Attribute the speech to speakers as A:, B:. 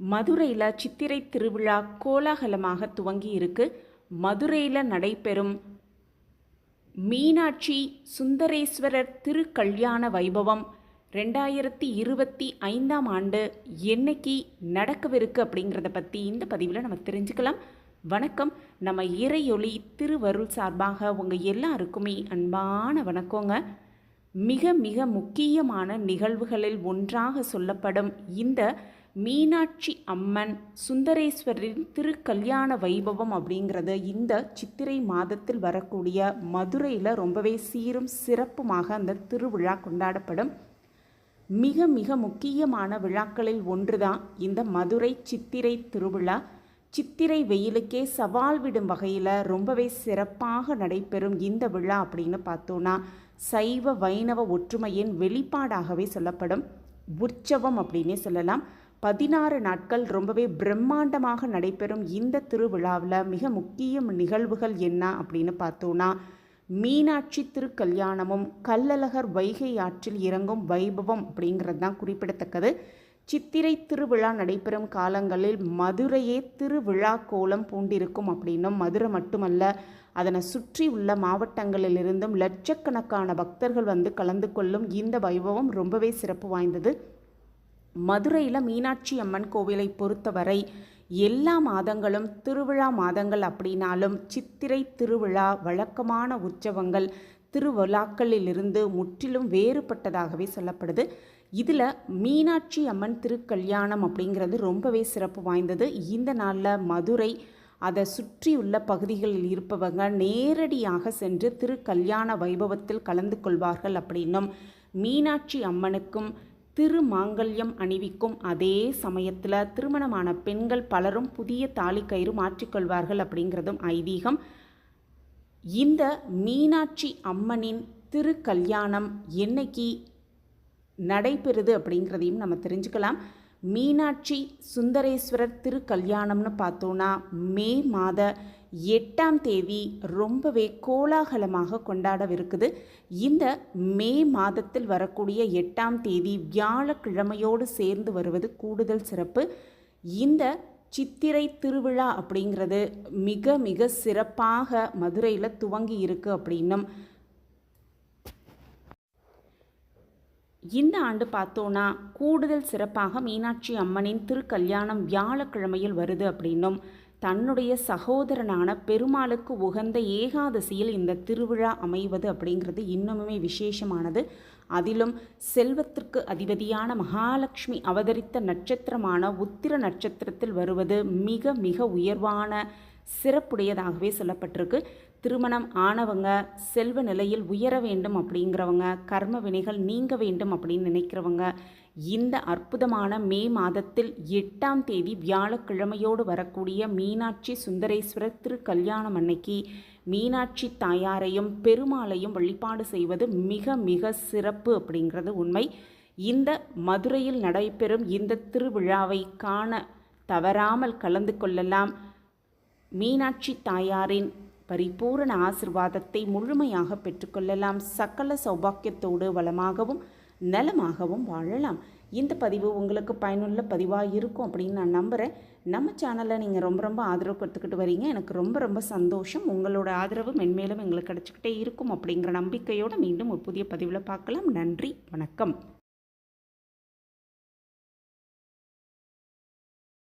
A: மதுரையில் சித்திரை திருவிழா கோலாகலமாக துவங்கி இருக்கு மதுரையில் நடைபெறும் மீனாட்சி சுந்தரேஸ்வரர் திருக்கல்யாண வைபவம். ரெண்டாயிரத்தி இருபத்தி ஐந்தாம் ஆண்டு என்னைக்கு நடக்கவிருக்கு அப்படிங்கிறத பற்றி இந்த பதிவில் நம்ம தெரிஞ்சுக்கலாம். வணக்கம். நம்ம இறையொளி திருவருள் சார்பாக உங்கள் எல்லாருக்குமே அன்பான வணக்கங்க. மிக மிக முக்கியமான நிகழ்வுகளில் ஒன்றாக சொல்லப்படும் இந்த மீனாட்சி அம்மன் சுந்தரேஸ்வரின் திருக்கல்யாண வைபவம் அப்படிங்கிறது இந்த சித்திரை மாதத்தில் வரக்கூடிய மதுரையில் ரொம்பவே சீரும் சிறப்புமாக அந்த திருவிழா கொண்டாடப்படும். மிக மிக முக்கியமான விழாக்களில் ஒன்றுதான் இந்த மதுரை சித்திரை திருவிழா. சித்திரை வெயிலுக்கே சவால் விடும் வகையில் ரொம்பவே சிறப்பாக நடைபெறும் இந்த விழா அப்படின்னு பார்த்தோன்னா சைவ வைணவ ஒற்றுமையின் வெளிப்பாடாகவே சொல்லப்படும். உற்சவம் அப்படின்னே சொல்லலாம். பதினாறு நாட்கள் ரொம்பவே பிரம்மாண்டமாக நடைபெறும் இந்த திருவிழாவில் மிக முக்கிய நிகழ்வுகள் என்ன அப்படின்னு பார்த்தோன்னா மீனாட்சி திருக்கல்யாணமும் கல்லழகர் வைகை ஆற்றில் இறங்கும் வைபவம் அப்படிங்கிறது தான் குறிப்பிடத்தக்கது. சித்திரை திருவிழா நடைபெறும் காலங்களில் மதுரையே திருவிழா கோலம் பூண்டிருக்கும் அப்படின்னும் மதுரை மட்டுமல்ல அதனை சுற்றி உள்ள மாவட்டங்களிலிருந்தும் லட்சக்கணக்கான பக்தர்கள் வந்து கலந்து கொள்ளும் இந்த வைபவம் ரொம்பவே சிறப்பு வாய்ந்தது. மதுரையில் மீனாட்சி அம்மன் கோவிலை பொறுத்தவரை எல்லா மாதங்களும் திருவிழா மாதங்கள் அப்படின்னாலும் சித்திரை திருவிழா வழக்கமான உற்சவங்கள் திருவிழாக்களிலிருந்து முற்றிலும் வேறுபட்டதாகவே சொல்லப்படுது. இதில் மீனாட்சி அம்மன் திருக்கல்யாணம் அப்படிங்கிறது ரொம்பவே சிறப்பு வாய்ந்தது. இந்த நாளில் மதுரை அதை சுற்றியுள்ள பகுதிகளில் இருப்பவங்க நேரடியாக சென்று திருக்கல்யாண வைபவத்தில் கலந்து கொள்வார்கள் அப்படின்னும் மீனாட்சி அம்மனுக்கும் திருமாங்கல்யம் அணிவிக்கும் அதே சமயத்தில் திருமணமான பெண்கள் பலரும் புதிய தாலி கயிறு மாற்றிக்கொள்வார்கள் அப்படிங்கிறதும் ஐதீகம். இந்த மீனாட்சி அம்மனின் திருக்கல்யாணம் என்னைக்கு நடைபெறுது அப்படிங்கிறதையும் நம்ம தெரிஞ்சுக்கலாம். மீனாட்சி சுந்தரேஸ்வரர் திருக்கல்யாணம்னு பார்த்தோன்னா மே மாத எட்டாம் தேதி ரொம்பவே கோலாகலமாக கொண்டாடவிருக்குது. இந்த மே மாதத்தில் வரக்கூடிய எட்டாம் தேதி வியாழக்கிழமையோடு சேர்ந்து வருவது கூடுதல் சிறப்பு. இந்த சித்திரை திருவிழா அப்படிங்கிறது மிக மிக சிறப்பாக மதுரையில் துவங்கி இருக்குது அப்படின்னும் இந்த ஆண்டு பார்த்தோன்னா கூடுதல் சிறப்பாக மீனாட்சி அம்மனின் திருக்கல்யாணம் வியாழக்கிழமையில் வருது அப்படின்னும் தன்னுடைய சகோதரனான பெருமாளுக்கு உகந்த ஏகாதசியில் இந்த திருவிழா அமைவது அப்படிங்கிறது இன்னுமே விசேஷமானது. அதிலும் செல்வத்திற்கு அதிபதியான மகாலட்சுமி அவதரித்த நட்சத்திரமான உத்திர நட்சத்திரத்தில் வருவது மிக மிக உயர்வான சிறப்புடையதாகவே சொல்லப்பட்டிருக்கு. திருமணம் ஆனவங்க செல்வ நிலையில் உயர வேண்டும் அப்படிங்கிறவங்க கர்ம வினைகள் நீங்க வேண்டும் அப்படின்னு நினைக்கிறவங்க இந்த அற்புதமான மே மாதத்தில் எட்டாம் தேதி வியாழக்கிழமையோடு வரக்கூடிய மீனாட்சி சுந்தரேஸ்வரர் திரு கல்யாணம் அன்னைக்கு மீனாட்சி தாயாரையும் பெருமாளையும் வழிபாடு செய்வது மிக மிக சிறப்பு அப்படிங்கிறது உண்மை. இந்த மதுரையில் நடைபெறும் இந்த திருவிழாவை காண தவறாமல் கலந்து கொள்ளலாம். மீனாட்சி தாயாரின் பரிபூரண ஆசிர்வாதத்தை முழுமையாக பெற்றுக்கொள்ளலாம். சகல சௌபாக்கியத்தோடு வளமாகவும் நலமாகவும் வாழலாம். இந்த பதிவு உங்களுக்கு பயனுள்ள பதிவாக இருக்கும் அப்படின்னு நான் நம்புகிறேன் நம்ம சேனலில் நீங்கள் ரொம்ப ரொம்ப ஆதரவு கொடுத்துக்கிட்டு வரீங்க. எனக்கு ரொம்ப ரொம்ப சந்தோஷம். உங்களோட ஆதரவு மென்மேலும் எங்களுக்கு கிடச்சிக்கிட்டே இருக்கும் அப்படிங்கிற நம்பிக்கையோடு மீண்டும் ஒரு புதிய பதிவில் பார்க்கலாம். நன்றி. வணக்கம்.